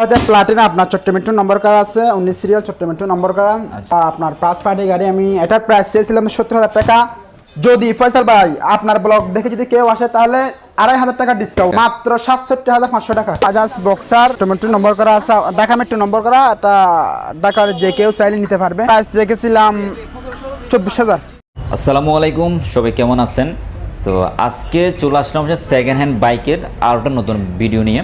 হাজার প্লাটিনা আপনার চট্টমিন্টু নম্বর করা আছে উনিশ সিরিয়াল চট্টমিন্টু নম্বর করা আচ্ছা। আপনার পাঁচ পার্টি গাড়ি আমি এটার প্রাইস চেয়েছিলাম সত্তর হাজার টাকা। যদি ফয়সাল ভাই আপনার ব্লগ দেখে যদি কেউ আসে তাহলে আড়াই হাজার টাকা ডিসকাউন্ট মাত্র সাতষট্টি হাজার পাঁচশো টাকা। বাজাজ বক্সার টমেটো নম্বর করা আছে ঢাকা মেট্রো নম্বর করা এটা ঢাকার যে কেউ চাইলে নিতে পারবে। প্রাইস রেখেছিলাম চব্বিশ হাজার। আসসালামু আলাইকুম সবাই কেমন আছেন? সো আজকে চলে আসলাম সেকেন্ড হ্যান্ড বাইকের আর একটা নতুন ভিডিও নিয়ে।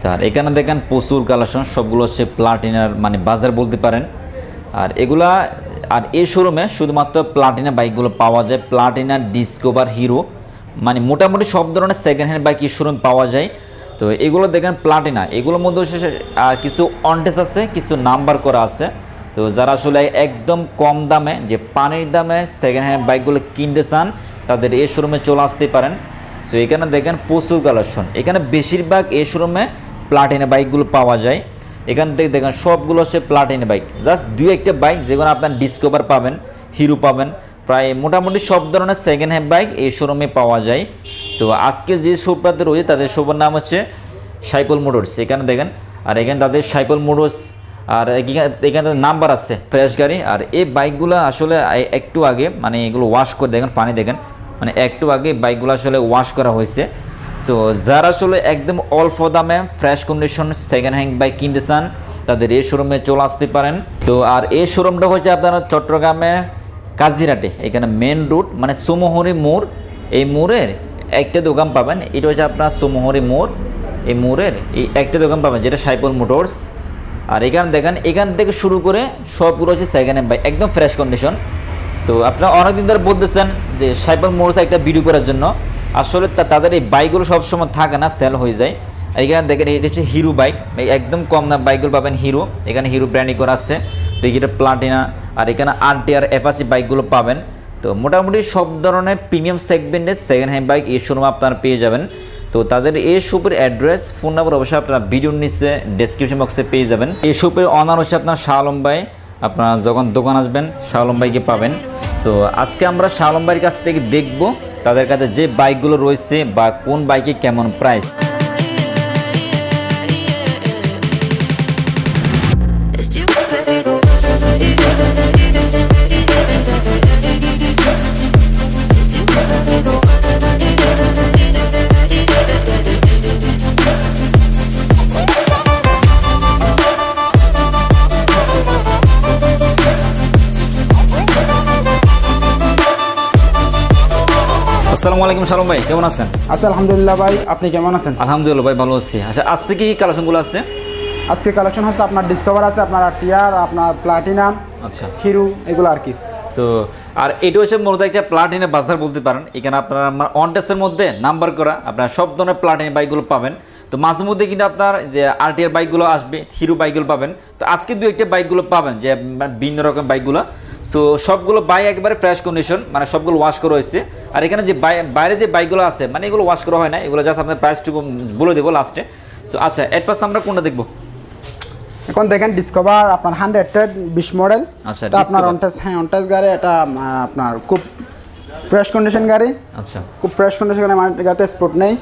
স্যার, এখানে দেখেন প্রচুর কালেকশন সবগুলো হচ্ছে প্লাটিনার মানে বাজার বলতে পারেন। আর এগুলা, আর এই শোরুমে শুধুমাত্র প্লাটিনা বাইকগুলো পাওয়া যায় প্লাটিনা ডিসকোভার হিরো মানে মোটামুটি সব ধরনের সেকেন্ড হ্যান্ড বাইক এই শোরুম পাওয়া যায়। তো এগুলো দেখেন প্লাটিনা এগুলোর মধ্যে আর কিছু অনটেস আছে, কিছু নাম্বার করা আছে। তো যারা আসলে একদম কম দামে, যে পানির দামে সেকেন্ড হ্যান্ড বাইকগুলো কিনতে চান, তাদের এই শোরুমে চলে আসতে পারেন। সো এখানে দেখেন প্রচুর কালেকশন এখানে বেশিরভাগ এই শোরুমে প্লাটিনা বাইকগুলো পাওয়া যায়। এখান থেকে দেখেন সবগুলো হচ্ছে প্লাটিনা বাইক জাস্ট দুই একটা বাইক যেগুলো আপনার ডিসকভার পাবেন হিরো পাবেন। প্রায় মোটামুটি সব ধরনের সেকেন্ড হ্যান্ড বাইক এই শোরুমে পাওয়া যায়। সো আজকে যে শোপাতে রয়েছে, তাদের শোপার নাম হচ্ছে সাইপল মোটরস এখানে দেখেন, আর এখানে তাদের সাইপল মোটরস আর এখানে- নাম্বার আছে ফ্রেশ গাড়ি। আর এই বাইকগুলো আসলে একটু আগে মানে এগুলো ওয়াশ করে দেখেন, পানি দেখেন মানে একটু আগে বাইকগুলো আসলে ওয়াশ করা হয়েছে। সো যারা আসলে একদম অল্প দামে fresh condition second hand bike কিনতে চান তাদের এই শোরুমে চলে আসতে পারেন। সো আর এই শোরুমটা হচ্ছে আপনারা চট্টগ্রামে কাজিরাটে, এখানে মেন রুট মানে সুমোহরি মোড়। এই মোড়ের একটা দোকান পাবেন, এটা হচ্ছে আপনার সুমোহরি মোড়। এই মোড়ের এই একটা দোকান পাবেন, যেটা সাইপল মোটরস। আর এখানে দেখেন, এখান থেকে শুরু করে সবগুলো হচ্ছে সেকেন্ড হ্যান্ড বাইক একদম ফ্রেশ কন্ডিশন তো আপনারা অনেকদিন ধরে বলতেছেন যে সাইপল মোটরস একটা ভিডিও করার জন্য। আসলে তাদের এই বাইকগুলো সবসময় থাকে না সেল হয়ে যায়। আর এখানে দেখেন, এটা হচ্ছে হিরো বাইক একদম কম দাম বাইকগুলো পাবেন হিরো এখানে হিরো ব্র্যান্ডিং করা আছে। তো এটা প্লাটিনা আর এখানে আর টি আর অ্যাপাসি বাইকগুলো পাবেন। তো মোটামুটি সব ধরনের প্রিমিয়াম সেগমেন্টের সেকেন্ড হ্যান্ড বাইক এই শোরুমে আপনারা পেয়ে যাবেন। তো তাদের এই শপের অ্যাড্রেস ফোন নাম্বার অবশ্যই আপনারা ভিডিওর নিচে ডেসক্রিপশন বক্সে পেয়ে যাবেন। এই শপের অনার হচ্ছে আপনার শাহ আলম ভাই। আপনারা যখন দোকান আসবেন শাহ আলম ভাইকে পাবেন। সো আজকে আমরা শাহ আলম ভাইয়ের কাছ থেকে দেখব তাদের কাছে যে বাইকগুলো রয়েছে বা কোন বাইকে কেমন প্রাইস আসসালামু আলাইকুম আলম ভাই কেমন আছেন? আচ্ছা আলহামদুলিল্লাহ ভাই আপনি কেমন আছেন? আলহামদুলিল্লাহ ভাই ভালো আছি। আচ্ছা আজকে কি কালেকশনগুলো আছে? আজকে কালেকশন হচ্ছে আপনার ডিসকভার আছে আপনার টিয়ার আপনার প্লাটিনাম আচ্ছা। হিরো এগুলো আর কি। সো আর এটা হচ্ছে মূলত একটা প্লাটিনে বাজার বলতে পারেন। এখানে আপনারা অনটেসের মধ্যে নাম্বার করা আপনারা সব ধরনের প্লাটিনে বাইকগুলো পাবেন। তো মাঝে মধ্যে কিন্তু আপনার যে আরটিআর বাইকগুলো আসবে হিরো বাইকগুলো পাবেন। তো আজকে দু একটা বাইকগুলো পাবেন যে ভিন্ন রকম বাইকগুলো সো সবগুলো বাইক একেবারে ফ্রেশ কন্ডিশন মানে সবগুলো ওয়াশ করা হয়েছে। আর এখানে যে বাই- বাইরে যে বাইকগুলো আছে মানে এগুলো ওয়াশ করা হয় না এগুলো জাস্ট আপনার প্রাইসটুকু বলে দেবো লাস্টে সো আচ্ছা পাশে আমরা কোনটা দেখব? এখন দেখেন ডিসকভার আপনার হান্ড্রেড বিশ মডেল আচ্ছা, আপনার। অনটেস হ্যাঁ অনটেস গাড়ি এটা আপনার খুব ফ্রেশ কন্ডিশন গাড়ি। আচ্ছা। খুব ফ্রেশ কন্ডিশন গাড়ি মানে গাড়িতে স্পোর্ট নেই।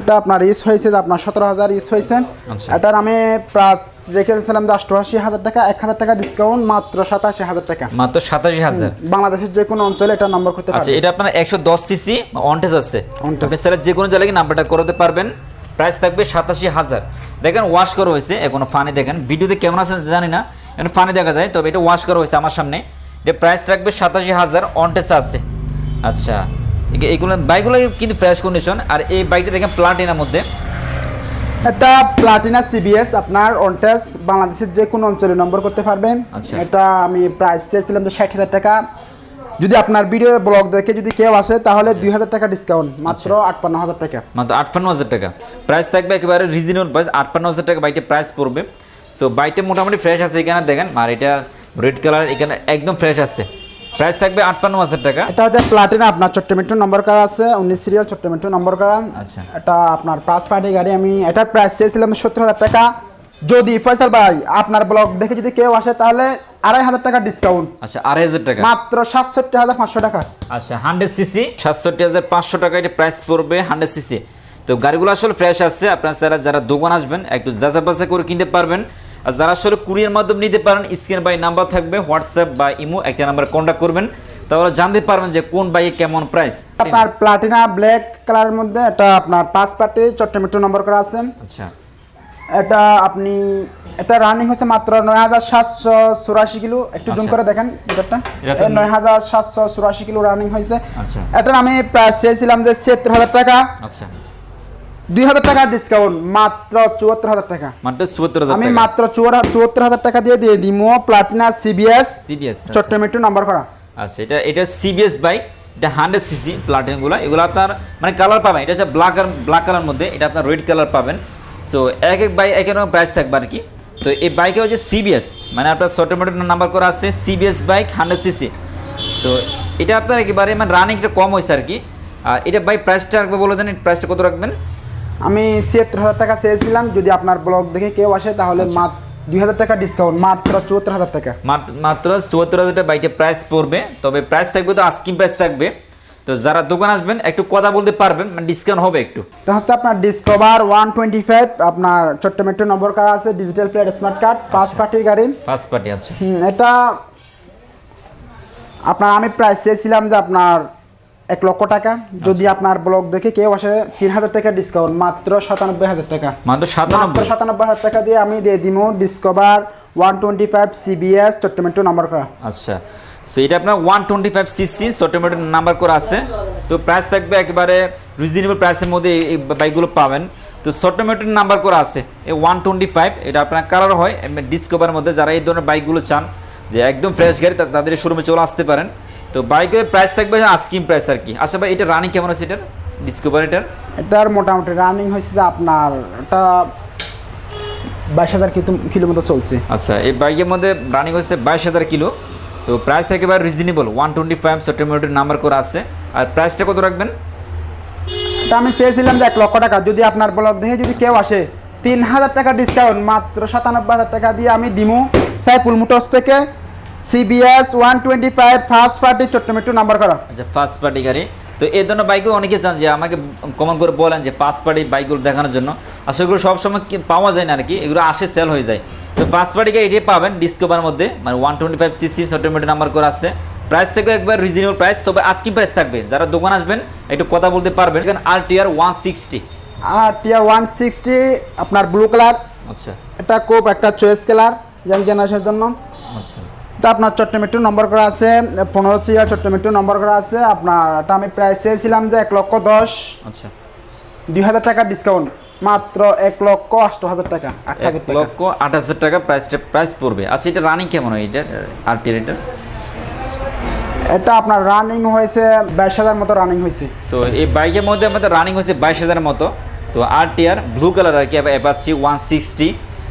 এটা আপনার ইউজ হয়েছে যে আপনার সতেরো হাজার ইউজ হয়েছে। আচ্ছা। এটার আমি প্রাইস রেখেছিলাম যে অষ্টআশি হাজার টাকা এক হাজার টাকা ডিসকাউন্ট মাত্র সাতাশি হাজার টাকা। মাত্র সাতাশি হাজার। বাংলাদেশের যে কোনো অঞ্চলে এটা নম্বর করতে আচ্ছা এটা আপনার একশো দশ সিসি অনটেজ আছে। আপনি স্যার যে কোনো জায়গায় নাম্বারটা করতে পারবেন। প্রাইস থাকবে সাতাশি হাজার। দেখেন ওয়াশ করা হয়েছে এখন ফানি দেখেন। ভিডিওতে কেমন আছে জানি না এখন ফানি দেখা যায় তবে এটা ওয়াশ করা হয়েছে আমার সামনে। এটা প্রাইস থাকবে সাতাশি হাজার অনটেস আছে। আচ্ছা। এ- এগুলো বাইকগুলো কিন্তু ফ্রেশ কন্ডিশন আর এই বাইকটা দেখেন প্লাটিনার মধ্যে। এটা প্লাটিনা সিবিএস আপনার অনটেস বাংলাদেশের যে কোনো অঞ্চলে নম্বর করতে পারবেন। আচ্ছা। এটা আমি প্রাইস চেয়েছিলাম যে ষাট হাজার টাকা। যদি আপনার ভিডিও ব্লগ দেখে যদি কেউ আসে তাহলে দুই হাজার টাকা ডিসকাউন্ট মাত্র আচ্ছা। আটপান্ন হাজার টাকা। মাত্র আটপান্ন হাজার টাকা। প্রাইস থাকবে একেবারে রিজনেবল প্রাইস আটপান্ন হাজার টাকা বাইকটা প্রাইস পড়বে। সো বাইকটা মোটামুটি ফ্রেশ আছে এখানে দেখেন। আর এটা রেড কালার এখানে একদম ফ্রেশ আছে। প্রাইস থাকবে আটপান্ন হাজার টাকা। এটা হচ্ছে প্লাটিনা আপনার চট্টমিন্টু নম্বর করা আছে উনিশ সিরিয়াল চট্টমিন্টু নম্বর করা। আচ্ছা। এটা আপনার পাঁচ পার্টি গাড়ি আমি এটার প্রাইস চেয়েছিলাম সত্তর হাজার টাকা। যদি ফয়সাল ভাই আপনার ব্লগ দেখে যদি কেউ আসে তাহলে আড়াই হাজার টাকা ডিসকাউন্ট আচ্ছা আড়াই হাজার টাকা। মাত্র সাতষট্টি হাজার পাঁচশো টাকা। আচ্ছা হান্ড্রেড সিসি। সাতষট্টি হাজার পাঁচশো টাকা এটা প্রাইস পড়বে হান্ড্রেড সিসি। তো গাড়িগুলো আসলে ফ্রেশ আসছে আপনারা যারা যারা দোকান আসবেন একটু যাচা বাছাই করে কিনতে পারবেন। আর যারা আসলে কুরিয়ার মাধ্যমে নিতে পারেন স্ক্রিন বাই নাম্বার থাকবে হোয়াটসঅ্যাপ বা ইমো একটা নাম্বার কন্ট্যাক্ট করবেন। তাহলে জানতে পারবেন যে কোন বাইকে কেমন প্রাইস আপনার প্লাটিনা ব্ল্যাক কালারের মধ্যে এটা আপনার পাঁচ পার্টি চট্টমেট্রো নম্বর করা আছে। আচ্ছা। এটা আপনি এটা রানিং হচ্ছে মাত্র নয় হাজার সাতশো চুরাশি কিলো। একটু জুম আচ্ছা। করে দেখেন এটা এটা নয় হাজার সাতশো চুরাশি কিলো রানিং হয়েছে। আচ্ছা। এটার আমি চেয়েছিলাম যে ছিয়াত্তর হাজার টাকা। আচ্ছা। দুই হাজার টাকা ডিসকাউন্ট মাত্র চুয়াত্তর হাজার টাকা। মাত্র চুয়াত্তর হাজার আমি টাকা। মাত্র চুয়াত্তর হাজার টাকা দিয়ে দিয়ে দিমো Platina CBS CBS Chatta metro number করা। আচ্ছা এটা এটা সিবিএস বাইক এটা হান্ড্রেড সিসি প্লাটিনগুলো এগুলো আপনার মানে কালার পাবেন। এটা হচ্ছে ব্ল্যাক ব্ল্যাক কালার মধ্যে। এটা আপনার রেড কালার পাবেন। সো এক এক বাইক এক এক রকম প্রাইস থাকবে আর কি তো এই বাইকে হচ্ছে সিবিএস মানে আপনার নাম্বার করা আছে সিবিএস বাইক হান্ড্রেড সিসি তো এটা আপনার একেবারে মানে রানিংটা কম হয়েছে আর কি এটা বাইক প্রাইসটা রাখবে বলে দেন। প্রাইসটা কত রাখবেন? আমি ছিয়াত্তর হাজার টাকা চেয়েছিলাম যদি আপনার ব্লগ দেখে কেউ আসে তাহলে আচ্ছা। মাত্র দুই হাজার টাকা ডিসকাউন্ট মাত্র চুয়াত্তর হাজার টাকা। মাত্র চুয়াত্তর হাজার টাকা বাইকের প্রাইস পড়বে তবে প্রাইস থাকবে তো আস্কিং প্রাইস থাকবে। তো যারা দোকান আসবেন একটু কথা বলতে পারবেন মানে ডিসকাউন্ট হবে একটু। এটা হচ্ছে আপনার ডিসকভার ওয়ান টোয়েন্টি ফাইভ আপনার চট্টমেট্রো নম্বর কার্ড আছে ডিজিটাল প্লেট স্মার্ট কার্ড পাঁচ পার্টির গাড়ি। পাঁচ পার্টি আছে এটা আপনার আমি প্রাইস চেয়েছিলাম যে আপনার এক লক্ষ টাকা। যদি আপনার ব্লগ দেখে কেউ আসে তিন হাজার টাকা ডিসকাউন্ট মাত্র সাতানব্বই হাজার টাকা। মাত্র সাতানব্বই। সাতানব্বই হাজার টাকা দিয়ে আমি দিয়ে দিব Discover one twenty five CBS Chatta metro number করা। আচ্ছা। সো এটা আপনার one twenty five CC automatic number করা আছে। তো প্রাইস থাকবে একেবারে রিজনেবল প্রাইসের মধ্যে এই- বাইকগুলো পাবেন। তো অটোমেটিক নাম্বার করা আছে। এই ওয়ান টোয়েন্টি ফাইভ এটা আপনার কালার হয়। ডিসকভারের মধ্যে যারা এই ধরনের বাইকগুলো চান যে একদম ফ্রেশ গাড়ি তাদের শোরুমে চলে আসতে পারেন। তো বাইকের প্রাইস থাকবে আস্কিম প্রাইস আর কি। আচ্ছা ভাই এটা রানিং কেমন আছে এটার? ডিসকভার এটার? এটার মোটামুটি রানিং হয়েছে আপনার এটা বাইশ হাজার কিলো মতো চলছে। আচ্ছা এই বাইকের মধ্যে রানিং হচ্ছে বাইশ হাজার কিলো। তো প্রাইস একেবারে reasonable one twenty five automatic number করে আছে। আর প্রাইসটা কত রাখবেন? এটা আমি চেয়েছিলাম যে এক লক্ষ টাকা। যদি আপনার ব্লগ দেখে যদি কেউ আসে তিন হাজার টাকা ডিসকাউন্ট মাত্র সাতানব্বই হাজার টাকা দিয়ে আমি দিমু সাইপুল মোটরস থেকে CBS one twenty five first party Chatta metro number করা আচ্ছা ফার্স্ট পার্টি গাড়ি। তো এই ধরনের বাইকও অনেকে চান যে আমাকে কমন করে বলেন যে ফার্স্ট পার্টি বাইকগুলো দেখানোর জন্য। আসলে এগুলো সবসময় পাওয়া যায় না আর কি এগুলো আসে সেল হয়ে যায়। তো ফার্স্ট পার্টি গাড়ি এটাই পাবেন ডিসকভার মধ্যে। মানে one twenty five CC automatic number করা আছে। প্রাইস থাকবে একবার রিজনেবল প্রাইস তবে আস্কিং প্রাইস থাকবে। যারা দোকান আসবেন একটু কথা বলতে পারবেন। RTR one sixty RTR one sixty আপনার ব্লু কালার আচ্ছা। এটা খুব একটা চয়েস কালার ইয়াং জেনারেশনের জন্য। আচ্ছা। এটা আপনার চট্টমেট্রো নম্বর করা আছে পনেরো সিয়ার চট্টমেট্রো নম্বর করা আছে। আপনার এটা আমি প্রাইস চেয়েছিলাম যে এক লক্ষ দশ। আচ্ছা। দুই হাজার টাকা ডিসকাউন্ট মাত্র এক লক্ষ অষ্ট হাজার টাকা এক হাজার লক্ষ আট হাজার টাকা প্রাইসটা প্রাইস পড়বে। আচ্ছা এটা রানিং কেমন হয় এটা আর টিআর এটা এটা আপনার রানিং হয়েছে বাইশ হাজার মতো রানিং হয়েছে। সো এই বাইকের মধ্যে আমাদের রানিং হয়েছে বাইশ হাজারের মতো। তো আর টিআর ব্লু কালার আর কি অ্যাপাচি ওয়ান সিক্সটি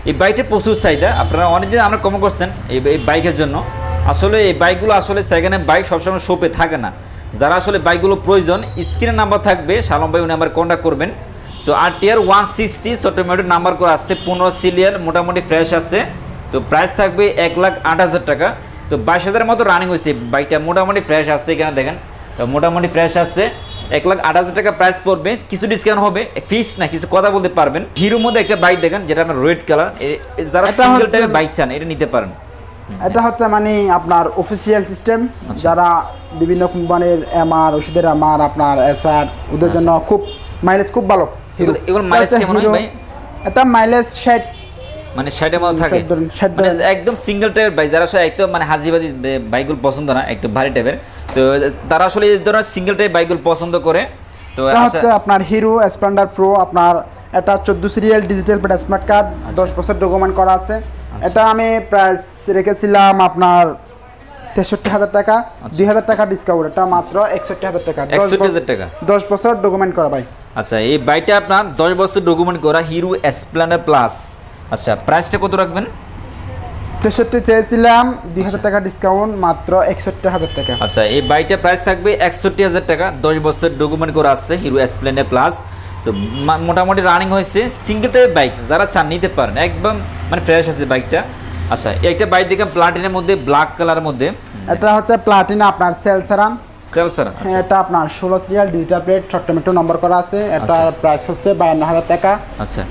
এই বাইকটা প্রচুর চাহিদা। আপনারা অনেকদিন আমরা কম করছেন এই এই বাইকের জন্য। আসলে এই বাইকগুলো আসলে সেকেন্ড বাইক সবসময় শোপে থাকে না। যারা আসলে বাইকগুলো প্রয়োজন স্ক্রিনের নাম্বার থাকবে, শালম ভাই নাম্বার কন্ট্যাক্ট করবেন। So RTR one sixty automatic number করে আসছে, পনেরো সিলিয়ার, মোটামুটি ফ্রেশ আছে। তো প্রাইস থাকবে এক লাখ আট হাজার টাকা। তো বাইশ হাজারের মতো রানিং হয়েছে। বাইকটা মোটামুটি ফ্রেশ আছে এখানে দেখেন। তো মোটামুটি ফ্রেশ আছে। এক লাখ আট হাজার টাকা প্রাইস পড়বে কিছু ডিসকাউন্ট হবে ফিস না কিছু কথা বলতে পারবেন। হিরোর মধ্যে একটা বাইক দেখেন যেটা আপনার রেড কালার যারা সিঙ্গেল টাইপের বাইক চান এটা নিতে পারেন। এটা হচ্ছে মানে আপনার অফিসিয়াল সিস্টেম আচ্ছা। যারা বিভিন্ন কোম্পানির এমআর ওষুধের এমআর আপনার এসআর ওদের জন্য খুব মাইলেজ খুব ভালো। এগুলো- এটা কেমন হয় ভাই? এটা মাইলেজ ষাট মানে ষাটের মতো থাকে? মানে। একদম সিঙ্গেল টাইপের বাইক যারা আসলে একদম মানে হাজিবাজি বাইকগুলো পছন্দ না একটু ভারী টাইপের তো তারা আসলে এই ধরনের সিঙ্গেল টাইপ বাইকগুলো পছন্দ করে। তো এটা হচ্ছে আপনার হিরো স্প্লেন্ডার প্রো আপনার এটা চোদ্দ সিরিয়াল ডিজিটাল পেড স্মার্ট কার্ড আচ্ছা। দশ বছর ডকুমেন্ট করা আছে। এটা আমি প্রাইস রেখেছিলাম আপনার তেষট্টি হাজার টাকা। দুই হাজার টাকা ডিসকাউন্ট এটা মাত্র একষট্টি হাজার টাকা। 61,000 বছর- টাকা। দশ বছর ডকুমেন্ট করা ভাই আচ্ছা এই বাইকটা আপনার দশ বছর ডকুমেন্ট করা হিরো স্প্লেন্ডার প্লাস আচ্ছা প্রাইসটা কত রাখবেন? তেষট্টি চেয়েছিলাম দুই হাজার টাকা ডিসকাউন্ট মাত্র একষট্টি হাজার টাকা। আচ্ছা এই বাইকটা প্রাইস থাকবে একষট্টি হাজার টাকা। দশ বছর ডকুমেন্ট করা আসছে হিরো স্প্লেন্ডার প্লাস সো মোটামুটি রানিং হয়েছে। সিঙ্গেল টাইপ বাইক যারা চান নিতে পারেন একদম মানে ফ্রেশ আছে বাইকটা আচ্ছা একটা বাইক দেখলাম প্লাটিনের মধ্যে ব্ল্যাক কালারের মধ্যে। এটা হচ্ছে প্লাটিনা আপনার সেল সারাম সেল স্যার হ্যাঁ এটা আপনার ষোলো সিরিয়াল ডিজিটাল প্লেট ছোট্ট মিট্টু নম্বর করা আছে। এটার প্রাইস হচ্ছে বায়ান্ন হাজার টাকা। আচ্ছা।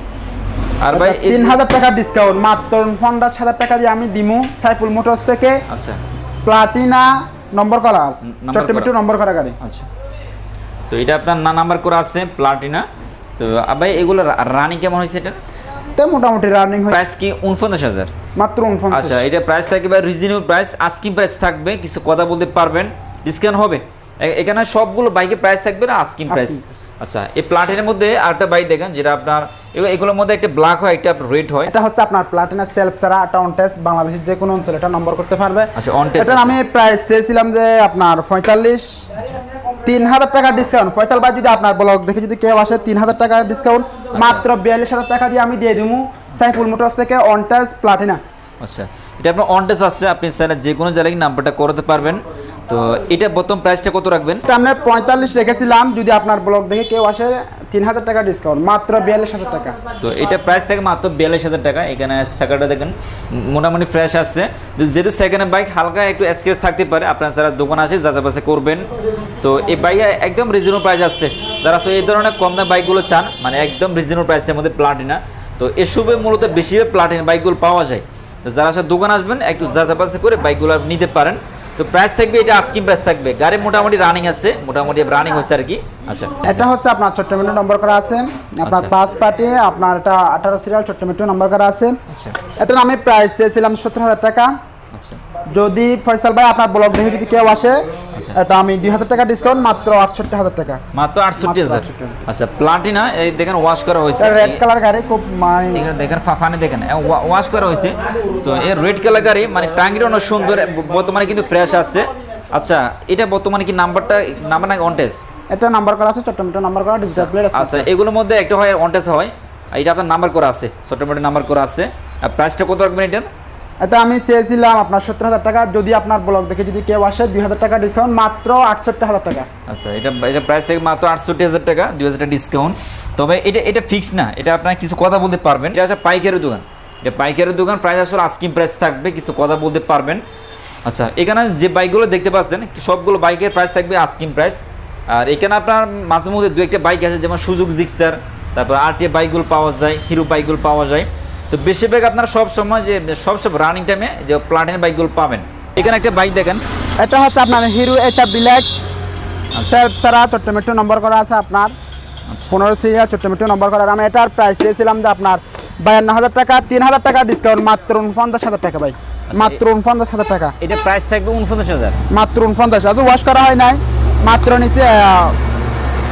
আর ভাই এই- তিন হাজার টাকা ডিসকাউন্ট মাত্র পঞ্চাশ হাজার টাকা দিয়ে আমি দিমু সাইফুল মোটরস থেকে। আচ্ছা। প্লাটিনা নম্বর করা আছে করা। নম্বর করা গাড়ি। আচ্ছা। সো এটা আপনার না নাম্বার করে আছে প্লাটিনা সো ভাই এগুলো রানিং কেমন হয়েছে এটা? তো মোটামুটি রানিং হয়ে প্রাইস কি উনপঞ্চাশ হাজার? মাত্র উনপঞ্চাশ। আচ্ছা এটা প্রাইস থাকবে রিজনেবল প্রাইস আস্কিং প্রাইস থাকবে কিছু কথা বলতে পারবেন ডিসকাউন্ট হবে। এখানে সবগুলো বাইকে প্রাইস থাকবে না আস্কিং প্রাইস আচ্ছা এই প্লাটিনের মধ্যে আরেকটা বাইক দেখেন যেটা আপনার এগুলোর মধ্যে একটা ব্ল্যাক হয় একটা রেড হয়। এটা হচ্ছে আপনার প্লাটিনা সেলফ ছাড়া এটা অন টেস্ট বাংলাদেশের যে কোনো অঞ্চলে এটা নম্বর করতে পারবে। আচ্ছা, test এটার আমি প্রাইস চেয়েছিলাম যে আপনার পঁয়তাল্লিশ তিন হাজার টাকা ডিসকাউন্ট ফয়সাল ভাই যদি আপনার ব্লগ দেখে যদি কেউ আসে তিন হাজার টাকা ডিসকাউন্ট মাত্র বিয়াল্লিশ হাজার টাকা দিয়ে আমি দিয়ে দিবো সাইফুল মোটরস থেকে অন টেস্ট প্লাটিনা আচ্ছা এটা আপনার অনটেস আছে আপনি স্যার যে কোনো জায়গায় নাম্বারটা করতে পারবেন। তো এটা প্রথম প্রাইসটা কত রাখবেন? আমরা পঁয়তাল্লিশ রেখেছিলাম যদি আপনার ব্লগ দেখে কেউ আসে তিন হাজার টাকা ডিসকাউন্ট মাত্র বিয়াল্লিশ হাজার টাকা। সো এটা প্রাইস থাকে মাত্র বিয়াল্লিশ হাজার টাকা। এখানে সাইকেলটা দেখেন মোটামুটি ফ্রেশ আসছে যেহেতু সেকেন্ড বাইক হালকা একটু স্কেচ থাকতে পারে আপনার যারা দোকান আসে যাচাবাসে করবেন। সো এই বাইকে একদম রিজনেবল প্রাইস আসছে যারা so এই ধরনের কম দাম বাইকগুলো চান মানে একদম রিজনেবল প্রাইসের মধ্যে প্লাটিনা তো এসবে মূলত বেশিরভাগ প্লাটিনা বাইকগুলো পাওয়া যায়। তো যারা আসলে দোকান আসবেন একটু যা যাচাবাসে করে বাইকগুলো নিতে পারেন। তো প্রাইস থাকবে এটা আস্কিং প্রাইস থাকবে। গাড়ি মোটামুটি রানিং আছে মোটামুটি রানিং হয়েছে আর কি। আচ্ছা। এটা হচ্ছে আপনার ছোট্ট মিটু নম্বর করা আছে। আপনার আচ্ছা। পাঁচ পার্টি আপনার এটা আঠারো সিরিয়াল ছোট্ট মিটু নম্বর করা আছে। এটা এটার আমি প্রাইস চেয়েছিলাম সত্তর হাজার টাকা। আচ্ছা। যদি ফয়সাল ভাই আপনার ব্লক দেখে যদি কেউ আসে আচ্ছা। এটা আমি দুই হাজার টাকা ডিসকাউন্ট মাত্র আটষট্টি হাজার টাকা। মাত্র 68,000 আচ্ছা প্লাটিনা এই দেখেন ওয়াশ করা হয়েছে। রেড কালার গাড়ি খুব মানে এখানে দেখেন ফা- ফানি দেখেন। ওয়াশ করা হয়েছে। সো এই রেড কালার গাড়ি মানে টাঙ্গিটা অনেক সুন্দর বর্তমানে কিন্তু ফ্রেশ আছে। আচ্ছা এটা বর্তমানে কি নাম্বারটা নাম্বার নাকি অনটেস এটা নাম্বার করা আছে মিটু নাম্বার করা ডিজিটাল প্লেট আছে। আচ্ছা এগুলোর মধ্যে একটা হয় অনটেস হয়। আর এটা আপনার নাম্বার করা আছে ছোটোমোটো নাম্বার করা আছে। আর প্রাইসটা কত রাখবেন এটার এটা আমি চেয়েছিলাম আপনার সত্তর হাজার টাকা। যদি আপনার ব্লগ দেখে যদি কেউ আসে, দুই হাজার টাকা ডিসকাউন্ট মাত্র আটষট্টি হাজার টাকা। আচ্ছা এটা এটা প্রাইস মাত্র আটষট্টি হাজার টাকা, দুই হাজার টাকা ডিসকাউন্ট তবে এটা এটা ফিক্স না। এটা আপনার কিছু কথা বলতে পারবেন। এটা আছে পাইকারের দোকান। এটা পাইকারের দোকান প্রাইস আসলে আস্কিং প্রাইস থাকবে, কিছু কথা বলতে পারবেন। আচ্ছা এখানে যে বাইকগুলো দেখতে পাচ্ছেন, সবগুলো বাইকের প্রাইস থাকবে আস্কিং প্রাইস আর এখানে আপনার মাঝে মধ্যে দু একটা বাইক আছে যেমন সুযোগ জিক্সার, তারপর আরটিএ বাইকগুলো পাওয়া যায় হিরো বাইকগুলো পাওয়া যায়। তো বেশিরভাগ আপনারা সব সময় যে সব সব রানিং টাইমে যে প্লাটিন বাইকগুলো পাবেন। এখানে একটা বাইক দেখেন। এটা হচ্ছে আপনার হিরো এটা বিলাক্স সেলফ ছাড়া ছোট্ট মিটু নম্বর করা আছে আপনার। পনেরো সিরিয়া ছোট্ট মিটু নম্বর করা আমি এটার প্রাইস চেয়েছিলাম যে আপনার বায়ান্ন হাজার টাকা তিন হাজার টাকা ডিসকাউন্ট মাত্র উনপঞ্চাশ হাজার টাকা ভাই। মাত্র উনপঞ্চাশ হাজার টাকা। এটা প্রাইস থাকবে উনপঞ্চাশ হাজার। মাত্র উনপঞ্চাশ আজ ওয়াশ করা হয় নাই। মাত্র নিচে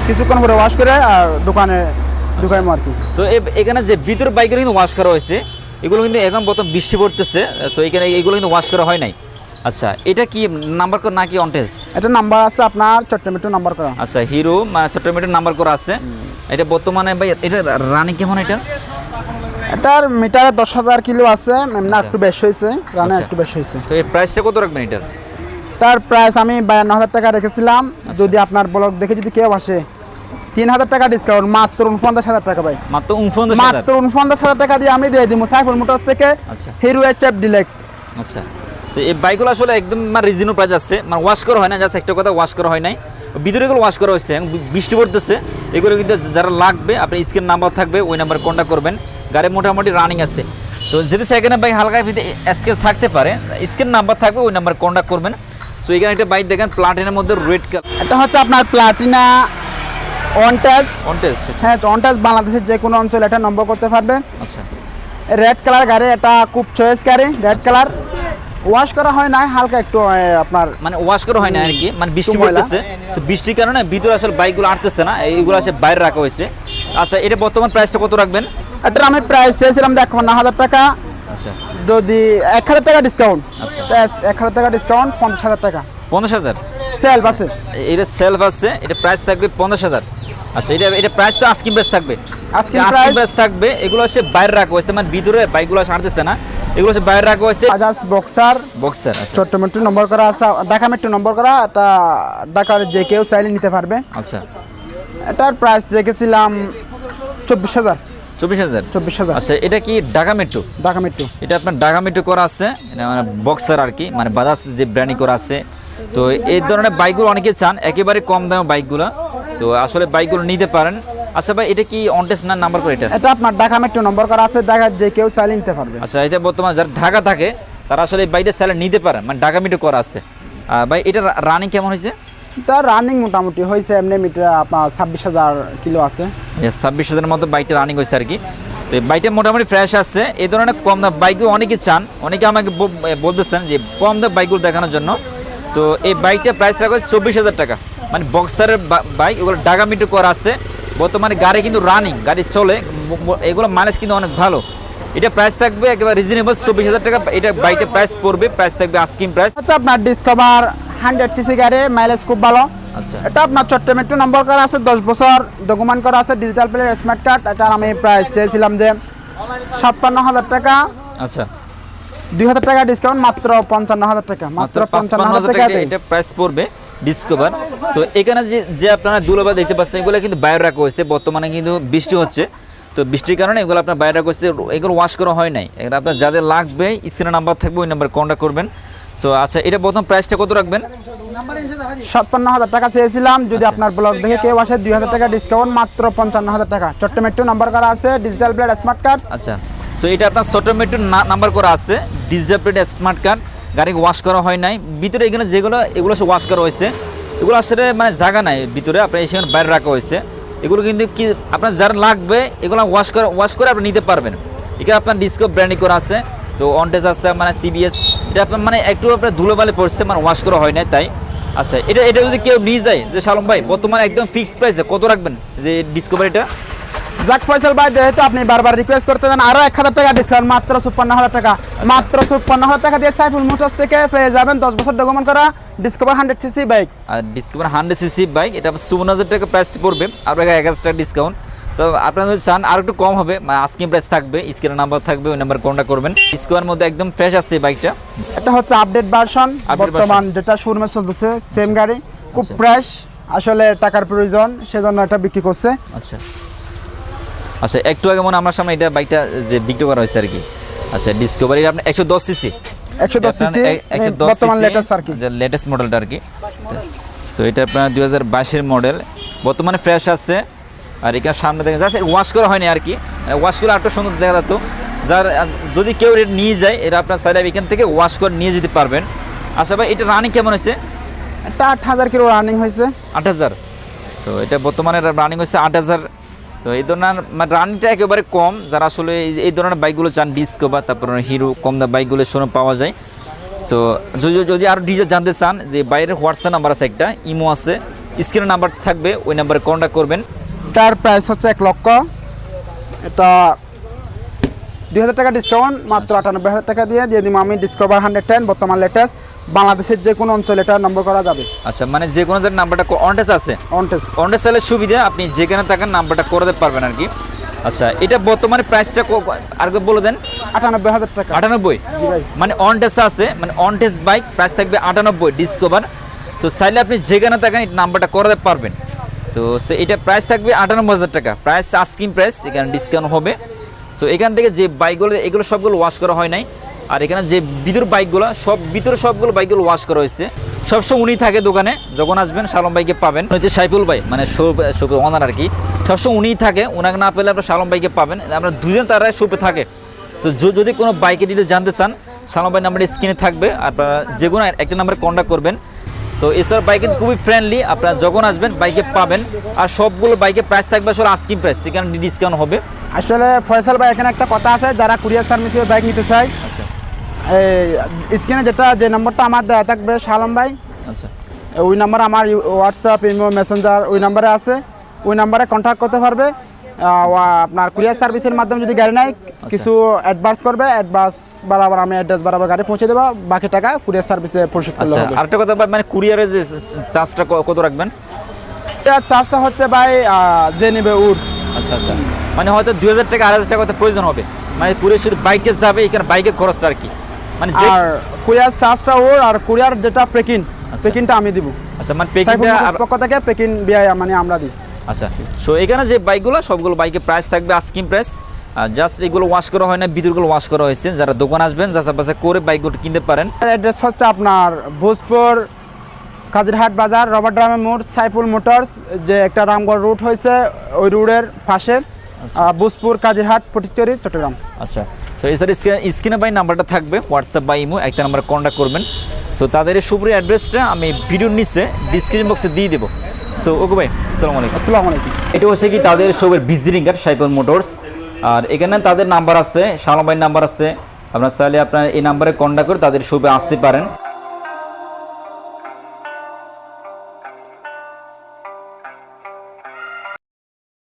কিছুক্ষণ পরে ওয়াশ করে আর দোকানে ঢুকাইমো আর কি সো এখানে যে ভিতর বাইকের কিন্তু ওয়াশ করা হয়েছে এগুলো কিন্তু এখন প্রথম বৃষ্টি পড়তেছে তো এখানে এগুলো কিন্তু ওয়াশ করা হয় নাই। আচ্ছা এটা কি নাম্বার করা নাকি অনটেস এটা নাম্বার আছে আপনার ছোট্ট মিটু নাম্বার করা। আচ্ছা হিরো ছোট্টমেটের নাম্বার করা আছে। এটা বর্তমানে ভাই এটা রানিং কেমন এটা? এটার মিটারে দশ হাজার কিলো আছে এমনি একটু বেশ হয়েছে রানে আচ্ছা। একটু বেশ হয়েছে। তো এই প্রাইসটা কত রাখবেন এটার? তার প্রাইস আমি বায়ান্ন হাজার টাকা রেখেছিলাম। যদি আপনার ব্লগ দেখে যদি কেউ আসে তিন হাজার টাকা ডিসকাউন্ট মাত্র উনপঞ্চাশ হাজার টাকা ভাই। মাত্র উনপঞ্চাশ মাত্র উনপঞ্চাশ হাজার টাকা দিয়ে আমি দিয়ে দিব সাইফুল মোটরস থেকে আচ্ছা। Hero H F Deluxe. আচ্ছা। এই বাইকগুলো আসলে একদম মানে রিজনেবল প্রাইস আছে। মানে ওয়াশ করা হয় না জাস্ট একটা কথা ওয়াশ করা হয় নাই। ভিতরে এগুলো ওয়াশ করা হয়েছে বৃষ্টি পড়তেছে। এগুলো কিন্তু যারা লাগবে আপনি স্ক্রিন নাম্বার থাকবে ওই নাম্বার কন্ট্যাক্ট করবেন। গাড়ি মোটামুটি রানিং আছে। তো যদি সেকেন্ড বাইক হালকা ভিতরে স্কেচ থাকতে পারে স্ক্রিন নাম্বার থাকবে ওই নাম্বার কন্ট্যাক্ট করবেন। সো এখানে একটা বাইক দেখেন প্লাটিনের মধ্যে রেড কালার এটা হচ্ছে আপনার প্লাটিনা অনটাস অন হ্যাঁ অনটাস বাংলাদেশের যে কোনো অঞ্চলে এটা নম্বর করতে পারবে। আচ্ছা। রেড কালার গাড়ি এটা খুব চয়েস গাড়ি রেড কালার ওয়াশ করা হয় না হালকা একটু আপনার মানে ওয়াশ করা হয় না আর কি মানে বৃষ্টি। পড়তেছে। তো বৃষ্টির কারণে ভিতরে আসলে বাইকগুলো আটতেছে না এইগুলো আসলে বাইরে রাখা হয়েছে। আচ্ছা এটা বর্তমান প্রাইসটা কত রাখবেন? এটার আমি প্রাইস চেয়েছিলাম দেখাবো না হাজার টাকা। আচ্ছা। যদি এক হাজার টাকা ডিসকাউন্ট আচ্ছা। এক হাজার টাকা ডিসকাউন্ট পঞ্চাশ হাজার টাকা। পঞ্চাশ হাজার? সেলফ আছে। এটা সেলফ আছে এটা প্রাইস থাকবে পঞ্চাশ হাজার। আচ্ছা এটা এটা প্রাইসটা আস্কিং প্রাইস থাকবে। আস্কিং price- প্রাইস থাকবে এগুলো হচ্ছে বাইরে রাখা হয়েছে মানে ভিতরে বাইকগুলো সারতেছে না। এগুলো হচ্ছে বাইরে রাখা হয়েছে। বাজাজ বক্সার বক্সার আচ্ছা। ছোট্ট মিট্টু নম্বর করা আছে ঢাকা মেট্রো নম্বর করা এটা ঢাকার যে কেউ চাইলে নিতে পারবে। আচ্ছা। এটার প্রাইস রেখেছিলাম চব্বিশ হাজার। চব্বিশ হাজার? চব্বিশ হাজার। আচ্ছা এটা কি ঢাকা মেট্রো ঢাকা মেট্রো এটা আপনার ঢাকা মেট্রো করা আছে এটা মানে বক্সার আর কি মানে বাজাজ যে ব্র্যান্ডিং করা আছে। তো এই ধরনের বাইকগুলো অনেকে চান একেবারে কম দামে বাইকগুলো তো আসলে বাইকগুলো নিতে পারেন। আচ্ছা ভাই এটা কি অনটেস না নাম্বার করে এটা? এটা আপনার ঢাকা মেট্রো নম্বর করা আছে ঢাকা যে কেউ চাইলে নিতে পারবে। আচ্ছা এটা বর্তমানে যারা ঢাকা থাকে তারা আসলে বাইকটা স্যালারি নিতে পারেন। মানে ঢাকা মিটে করা আছে। ভাই এটা রানিং কেমন হয়েছে? তার রানিং মোটামুটি হয়েছে এমনি মিটার আপনার ছাব্বিশ হাজার কিলো আছে। ছাব্বিশ হাজারের মতো বাইকটা রানিং হয়েছে আর কি। তো বাইকটা মোটামুটি ফ্রেশ আছে। এই ধরনের কম দাম বাইকও অনেকে চান। অনেকে আমাকে বলতেছেন যে কম দাম বাইকগুলো দেখানোর জন্য। তো এই বাইকটা প্রাইস রাখা হচ্ছে চব্বিশ হাজার টাকা। মানে বক্সারের বাইক এগুলো ডাগা মিটার করা আছে। বর্তমানে গাড়ি কিন্তু রানিং গাড়ি চলে। এগুলো মাইলেজ কিন্তু অনেক ভালো। এটা প্রাইস থাকবে একেবারে রিজনেবল চব্বিশ হাজার টাকা। এটা বাইকটা প্রাইস পড়বে প্রাইস থাকবে আস্কিং প্রাইস হচ্ছে আপনার ডিসকভার হান্ড্রেড সিসি গাড়ি মাইলেজ খুব ভালো। আচ্ছা। এটা আপনার চট্টগ্রাম মেট্রো নম্বর করা আছে দশ বছর ডকুমেন্ট করা আছে ডিজিটাল প্লেয়ার স্মার্ট কার্ড এটা আমি প্রাইস চেয়েছিলাম যে ছাপ্পান্ন হাজার টাকা। আচ্ছা। দুই হাজার টাকা ডিসকাউন্ট মাত্র পঞ্চান্ন হাজার টাকা মাত্র পঞ্চান্ন হাজার টাকা এটা প্রাইস পড়বে ডিসকভার সো এখানে যে যে আপনারা দুলোবা দেখতে পাচ্ছেন এগুলো কিন্তু বাইরে রাখা হয়েছে। বর্তমানে কিন্তু বৃষ্টি হচ্ছে। তো বৃষ্টির কারণে এগুলো আপনার বাইরে রাখা হয়েছে। এগুলো ওয়াশ করা হয় নাই। এগুলো আপনার যাদের লাগবে স্ক্রিনে নাম্বার থাকবে ওই নাম্বার কন্ট্যাক্ট করবেন। সো আচ্ছা এটা প্রথম প্রাইসটা কত রাখবেন? ছাপ্পান্ন হাজার টাকা চেয়েছিলাম। যদি আপনার ব্লগ দেখে কেউ আসে দুই হাজার টাকা ডিসকাউন্ট মাত্র পঞ্চান্ন হাজার টাকা। চট্টগ্রাম মেট্রো নাম্বার করা আছে ডিজিটাল স্মার্ট কার্ড আচ্ছা। সো এটা আপনার সটোমেট্রো নাম্বার করা আছে। ডিজিটাল স্মার্ট কার্ড গাড়ি ওয়াশ করা হয় নাই। ভিতরে এখানে যেগুলো, এগুলো সব ওয়াশ করা হয়েছে। এগুলো আসলে মানে জায়গা নাই ভিতরে, আপনার সেখানে বাইরে রাখা হয়েছে। এগুলো কিন্তু কি, আপনার যারা লাগবে, এগুলো ওয়াশ করা ওয়াশ করে আপনি নিতে পারবেন। এখানে আপনার ডিসকো ব্র্যান্ডিং করা আছে। তো অনটেজ আছে মানে সিবিএস এটা আপনার মানে একটু আপনার ধুলোবালি পড়ছে মানে ওয়াশ করা হয় নাই তাই। আচ্ছা এটা এটা যদি কেউ নিয়ে যায়, যে শালম ভাই, বর্তমানে একদম ফিক্সড প্রাইসে কত রাখবেন? যে ডিসকভারিটা যাক ফয়সাল ভাই যেহেতু আপনি বারবার রিকোয়েস্ট করতে দেন আরও এক হাজার টাকা ডিসকাউন্ট মাত্র চুপ্পান্ন হাজার টাকা। মাত্র চুপ্পান্ন হাজার টাকা দিয়ে সাইফুল মোটরস থেকে পেয়ে যাবেন দশ বছর ডকুমেন্ট করা ডিসকভার হান্ড্রেড সিসি বাইক আর ডিসকভার হান্ড্রেড সিসি বাইক এটা চুবন্ন হাজার টাকা প্রাইস পড়বে। আর এক হাজার টাকা ডিসকাউন্ট তো আপনারা যদি চান আর একটু কম হবে মানে আস্কিং প্রাইস থাকবে স্ক্রিনের নাম্বার থাকবে ওই নাম্বার কন্ট্যাক্ট করবেন। স্কোয়ার মধ্যে একদম ফ্রেশ আছে বাইকটা এটা হচ্ছে আপডেট ভার্সন বর্তমান যেটা শোরুমে চলতেছে সেম গাড়ি খুব আচ্ছা। ফ্রেশ আসলে টাকার প্রয়োজন সেজন্য এটা বিক্রি করছে। আচ্ছা। আচ্ছা একটু আগে মনে আমার সামনে এটা বাইকটা যে বিক্রি করা হয়েছে আর কি। আচ্ছা ডিসকভারি আপনার একশো দশ সিসি একশো দশ সিসি বর্তমান লেটেস্ট আর কি। লেটেস্ট মডেলটা আর কি। সো এটা আপনার দুই হাজার বাইশের মডেল বর্তমানে ফ্রেশ আছে। আর এখানে সামনে দেখেন জাস্ট ওয়াশ করা হয়নি আর কি। ওয়াশ করে আরটা সুন্দর দেখা যেত। যার যদি কেউ এটা নিয়ে যায় এটা আপনার সাইড এখান থেকে ওয়াশ করে নিয়ে যেতে পারবেন। আচ্ছা ভাই এটা রানিং কেমন হয়েছে? এটা আট হাজার কিলো রানিং হয়েছে। আট হাজার। সো এটা বর্তমানে রানিং হচ্ছে আট হাজার তো এই ধরনের মানে রানিংটা একেবারে কম, যারা আসলে এই- ধরনের বাইকগুলো চান ডিসকো বা তারপর হিরো কম দাম বাইকগুলো শোনো পাওয়া যায়। সো যদি যদি আরও ডিটেল জানতে চান, যে বাইরের হোয়াটসঅ্যাপ নাম্বার আছে একটা, ইমো আছে স্ক্রিনের নাম্বার থাকবে, ওই নাম্বারে কন্ট্যাক্ট করবেন। তার প্রাইস হচ্ছে এক লক্ষ। এটা দুই হাজার টাকা ডিসকাউন্ট মাত্র আটানব্বই হাজার টাকা দিয়ে দিয়ে দিব আমি ডিসকভার হান্ড্রেড টেন বর্তমান লেটেস্ট বাংলাদেশের যে কোনো অঞ্চলে এটা নম্বর করা যাবে। আচ্ছা মানে যে কোনো যে নাম্বারটা অনটেস আছে? অনটেস অনটেস তাহলে সুবিধা আপনি যেখানে থাকেন নাম্বারটা করে দিতে পারবেন আর কি। আচ্ছা এটা বর্তমানে প্রাইসটা আর বলে দেন। আটানব্বই হাজার টাকা। আটানব্বই। মানে অন টেস্ট আছে মানে অন টেস্ট বাইক প্রাইস থাকবে আটানব্বই ডিসকভার সো চাইলে আপনি যেখানে থাকেন এই নাম্বারটা করাতে পারবেন। তো সে এটা প্রাইস থাকবে আটানব্বই হাজার টাকা। প্রাইস আস্কিং প্রাইস এখানে ডিসকাউন্ট হবে। সো এখান থেকে যে বাইকগুলো এগুলো সবগুলো ওয়াশ করা হয় নাই। আর এখানে যে ভিতর বাইকগুলো সব ভিতরে সবগুলো বাইকগুলো ওয়াশ করা হয়েছে। সবসময় উনি থাকে দোকানে যখন আসবেন শালম বাইকে পাবেন। হচ্ছে সাইফুল ভাই মানে শোপে ওনার আর কি। সবসময় উনিই থাকে ওনাকে না পেলে আপনার সালম বাইকে পাবেন। আমরা দুজন তারা শোপে থাকে। তো যদি কোনো বাইকে ডিটেল জানতে চান সালাম ভাই নাম্বারটি স্ক্রিনে থাকবে আপনারা যে কোনো একটা নাম্বারে কন্ট্যাক্ট করবেন। সো এছাড়া বাইকে খুবই ফ্রেন্ডলি আপনারা যখন আসবেন বাইকে পাবেন। আর সবগুলো বাইকে প্রাইস থাকবে আসলে আস্কিং প্রাইস সেখানে ডিসকাউন্ট হবে। আসলে ফয়সাল ভাই এখানে একটা কথা আছে যারা কুরিয়ার সার্ভিসে বাইক নিতে চায় আচ্ছা। স্ক্রিনে যেটা যে নম্বরটা আমার দেওয়া থাকবে শালম ভাই। আচ্ছা। ওই নাম্বার আমার হোয়াটসঅ্যাপ ইমো মেসেঞ্জার ওই নাম্বারে আছে। ওই নাম্বারে কন্ট্যাক্ট করতে পারবে। আপনার কুরিয়ার সার্ভিসের মাধ্যমে যদি গাড়ি নেয় কিছু অ্যাডভান্স করবে অ্যাডভান্স বরাবর আমি অ্যাড্রেস বরাবর গাড়ি পৌঁছে দেবো বাকি টাকা কুরিয়ার সার্ভিসে পরিশোধ করলে আচ্ছা হবে। আরেকটা কথা মানে কুরিয়ারের যে চার্জটা কত রাখবেন? চার্জটা হচ্ছে ভাই যে নেবে উড আচ্ছা আচ্ছা। মানে হয়তো দুই হাজার টাকা আড়াই হাজার টাকা প্রয়োজন হবে। মানে কুরিয়ার শুধু বাইকে যাবে এখানে বাইকের খরচটা আর কি। মানে আর কুরিয়ার চার্জটা ওর আর কুরিয়ার যেটা পেকিং পেকিংটা আমি দিব। আচ্ছা মানে মোটরস পক্ষ থেকে পেকিং বিআই মানে আমরা দিই। আচ্ছা সো এখানে যে বাইকগুলো সবগুলো বাইকের প্রাইস থাকবে আস্কিং প্রাইস জাস্ট এগুলো ওয়াশ করা হয় না ভিতরগুলো ওয়াশ করা হয়েছে। যারা দোকান আসবেন যাচাই বাছাই করে বাইকগুলো কিনতে পারেন। অ্যাড্রেস হচ্ছে আপনার ভোজপুর কাজিরহাট বাজার রবার ড্রামের মোড় সাইফুল মোটরস যে একটা রামগড় রুট হয়েছে ওই রোডের পাশে। ভোজপুর কাজিরহাট পটিচুরি চট্টগ্রাম। আচ্ছা। তো এছাড়া স্ক্রিনে বাই নাম্বারটা থাকবে হোয়াটসঅ্যাপ বা ইমো একটা নাম্বার কন্ট্যাক্ট করবেন সো তাদের সুপুরি অ্যাড্রেসটা আমি ভিডিওর নিচে ডিসক্রিপশন বক্সে দিয়ে দেবো। সো ওকে ভাই আসসালামু আলাইকুম। আসসালামু আলাইকুম। এটা হচ্ছে কি তাদের সবের ভিজিটিং কার্ড সাইকেল মোটরস আর এখানে তাদের নাম্বার আছে শালম ভাইয়ের নাম্বার আছে। আপনার চাইলে আপনার এই নাম্বারে কন্ট্যাক্ট করে তাদের সবে আসতে পারেন।